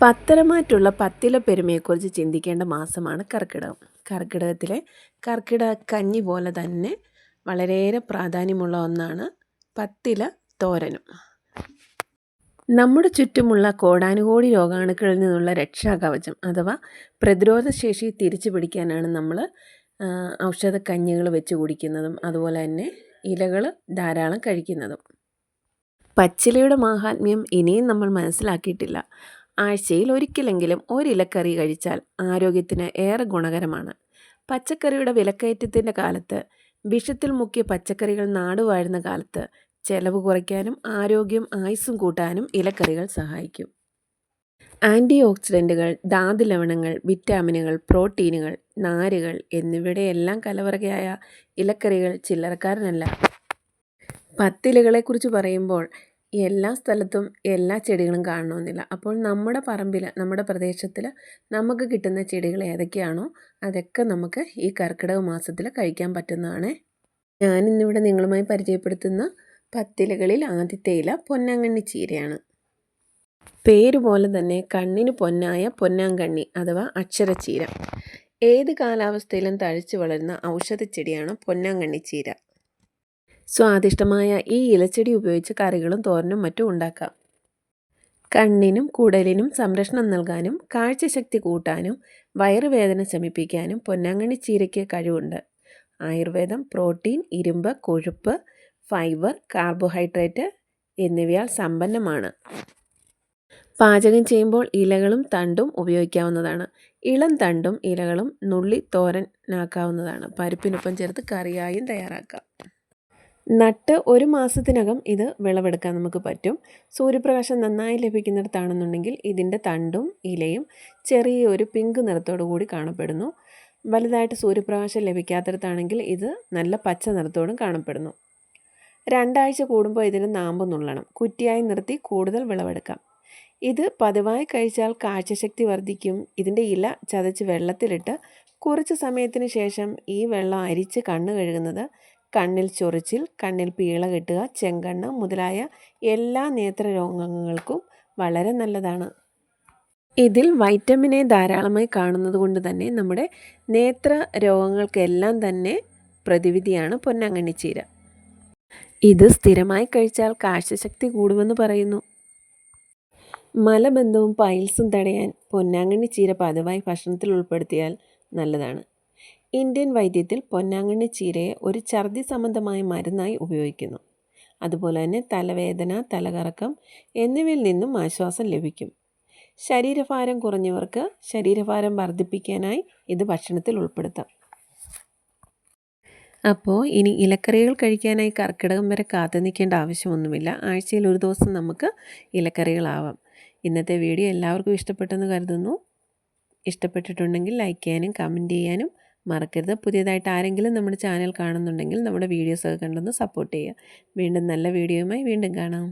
പത്തരമാറ്റുള്ള പത്തില പെരുമയെക്കുറിച്ച് ചിന്തിക്കേണ്ട മാസമാണ് കർക്കിടകം. കർക്കിടകത്തിലെ കർക്കിടക കഞ്ഞി പോലെ തന്നെ വളരെയേറെ പ്രാധാന്യമുള്ള ഒന്നാണ് പത്തില തോരനും. നമ്മുടെ ചുറ്റുമുള്ള കോടാനുകോടി രോഗാണുക്കളിൽ നിന്നുള്ള രക്ഷാകവചം അഥവാ പ്രതിരോധശേഷി തിരിച്ചു പിടിക്കാനാണ് നമ്മൾ ഔഷധ കഞ്ഞികൾ വെച്ച് കുടിക്കുന്നതും അതുപോലെ തന്നെ ഇലകൾ ധാരാളം കഴിക്കുന്നതും. പച്ചിലയുടെ മാഹാത്മ്യം ഇനിയും നമ്മൾ മനസ്സിലാക്കിയിട്ടില്ല. ആഴ്ചയിൽ ഒരിക്കലെങ്കിലും ഒരിലക്കറി കഴിച്ചാൽ ആരോഗ്യത്തിന് ഏറെ ഗുണകരമാണ്. പച്ചക്കറിയുടെ വിലക്കയറ്റത്തിന്റെ കാലത്ത് വിഷത്തിൽ മുക്കിയ പച്ചക്കറികൾ നാടുവാഴുന്ന കാലത്ത് ചെലവ് കുറയ്ക്കാനും ആരോഗ്യം ആയുസ്സും കൂട്ടാനും ഇലക്കറികൾ സഹായിക്കും. ആന്റി ഓക്സിഡന്റുകൾ ധാതു ലവണങ്ങൾ വിറ്റാമിനുകൾ പ്രോട്ടീനുകൾ നാരുകൾ എന്നിവയുടെ എല്ലാം കലവറകയായ ഇലക്കറികൾ ചില്ലറക്കാരനല്ല. പത്തിലകളെക്കുറിച്ച് പറയുമ്പോൾ എല്ലാ സ്ഥലത്തും എല്ലാ ചെടികളും കാണണമെന്നില്ല അപ്പോൾ നമ്മുടെ പറമ്പിൽ നമ്മുടെ പ്രദേശത്തിൽ നമുക്ക് കിട്ടുന്ന ചെടികൾ ഏതൊക്കെയാണോ അതൊക്കെ നമുക്ക് ഈ കർക്കിടക മാസത്തിൽ കഴിക്കാൻ പറ്റുന്നതാണ്. ഞാനിന്നിവിടെ നിങ്ങളുമായി പരിചയപ്പെടുത്തുന്ന പത്തിലകളിൽ ആദ്യത്തെ ഇല പൊന്നാങ്കണ്ണി ചീരയാണ്. പേര് പോലെ തന്നെ കണ്ണിന് പൊന്നായ പൊന്നാങ്കണ്ണി അഥവാ അക്ഷരച്ചീര ഏത് കാലാവസ്ഥയിലും തഴച്ചു വളരുന്ന ഔഷധച്ചെടിയാണ് പൊന്നാങ്കണ്ണി ചീര. സ്വാദിഷ്ടമായ ഈ ഇലച്ചെടി ഉപയോഗിച്ച് കറികളും തോരനും മറ്റും ഉണ്ടാക്കാം. കണ്ണിനും കുടലിനും സംരക്ഷണം നൽകാനും കാഴ്ചശക്തി കൂട്ടാനും വയറുവേദന ശമിപ്പിക്കാനും പൊന്നാങ്കണ്ണി ചീരയ്ക്ക് കഴിവുണ്ട്. ആയുർവേദം പ്രോട്ടീൻ ഇരുമ്പ് കൊഴുപ്പ് ഫൈബർ കാർബോഹൈഡ്രേറ്റ് എന്നിവയാൽ സമ്പന്നമാണ്. പാചകം ചെയ്യുമ്പോൾ ഇലകളും തണ്ടും ഉപയോഗിക്കാവുന്നതാണ്. ഇളം തണ്ടും ഇലകളും നുള്ളി തോരനാക്കാവുന്നതാണ് പരിപ്പിനൊപ്പം ചേർത്ത് കറിയായും തയ്യാറാക്കാം. നട്ട് ഒരു മാസത്തിനകം ഇത് വിളവെടുക്കാൻ നമുക്ക് പറ്റും. സൂര്യപ്രകാശം നന്നായി ലഭിക്കുന്നിടത്താണെന്നുണ്ടെങ്കിൽ ഇതിന്റെ തണ്ടും ഇലയും ചെറിയൊരു പിങ്ക് നിറത്തോടു കൂടി കാണപ്പെടുന്നു. വലുതായിട്ട് സൂര്യപ്രകാശം ലഭിക്കാത്തിടത്താണെങ്കിൽ ഇത് നല്ല പച്ച നിറത്തോടും കാണപ്പെടുന്നു. രണ്ടാഴ്ച കൂടുമ്പോൾ ഇതിന് നാമ്പ് നുള്ളണം. കുറ്റിയായി നിർത്തി കൂടുതൽ വിളവെടുക്കാം. ഇത് പതിവായി കഴിച്ചാൽ കാഴ്ചശക്തി വർദ്ധിക്കും. ഇതിന്റെ ഇല ചതച്ച് വെള്ളത്തിലിട്ട് കുറച്ച് സമയത്തിന് ശേഷം ഈ വെള്ളം അരിച്ച് കണ്ണ് കഴുകുന്നത് കണ്ണിൽ ചൊറിച്ചിൽ കണ്ണിൽ പീള കെട്ടുക ചെങ്കണ്ണ് മുതലായ എല്ലാ നേത്രരോഗങ്ങൾക്കും വളരെ നല്ലതാണ്. ഇതിൽ വൈറ്റമിൻ എ ധാരാളമായി കാണുന്നത് കൊണ്ട് തന്നെ നമ്മുടെ നേത്ര രോഗങ്ങൾക്കെല്ലാം തന്നെ പ്രതിവിധിയാണ് പൊന്നാങ്കണ്ണിച്ചീര ഇത് സ്ഥിരമായി കഴിച്ചാൽ കാഴ്ചശക്തി കൂടുമെന്ന് പറയുന്നു. മലബന്ധവും പൈൽസും തടയാൻ പൊന്നാങ്കണ്ണി ചീര പതിവായി ഭക്ഷണത്തിൽ ഉൾപ്പെടുത്തിയാൽ നല്ലതാണ്. ഇന്ത്യൻ വൈദ്യത്തിൽ പൊന്നാങ്കണ്ണി ചീരയെ ഒരു ഛർദി സംബന്ധമായ മരുന്നായി ഉപയോഗിക്കുന്നു. അതുപോലെ തന്നെ തലവേദന തലകറക്കം എന്നിവയിൽ നിന്നും ആശ്വാസം ലഭിക്കും. ശരീരഭാരം കുറഞ്ഞവർക്ക് ശരീരഭാരം വർദ്ധിപ്പിക്കാനായി ഇത് ഭക്ഷണത്തിൽ ഉൾപ്പെടുത്താം. അപ്പോൾ ഇനി ഇലക്കറികൾ കഴിക്കാനായി കർക്കിടകം വരെ കാത്തു നിൽക്കേണ്ട ആവശ്യമൊന്നുമില്ല. ആഴ്ചയിൽ ഒരു ദിവസം നമുക്ക് ഇലക്കറികളാവാം. ഇന്നത്തെ വീഡിയോ എല്ലാവർക്കും ഇഷ്ടപ്പെട്ടെന്ന് കരുതുന്നു. ഇഷ്ടപ്പെട്ടിട്ടുണ്ടെങ്കിൽ ലൈക്ക് ചെയ്യാനും കമന്റ് ചെയ്യാനും മറക്കരുത്. പുതിയതായിട്ട് ആരെങ്കിലും നമ്മുടെ ചാനൽ കാണുന്നുണ്ടെങ്കിൽ നമ്മുടെ വീഡിയോസൊക്കെ കണ്ടൊന്ന് സപ്പോർട്ട് ചെയ്യുക. വീണ്ടും നല്ല വീഡിയോയുമായി വീണ്ടും കാണാം.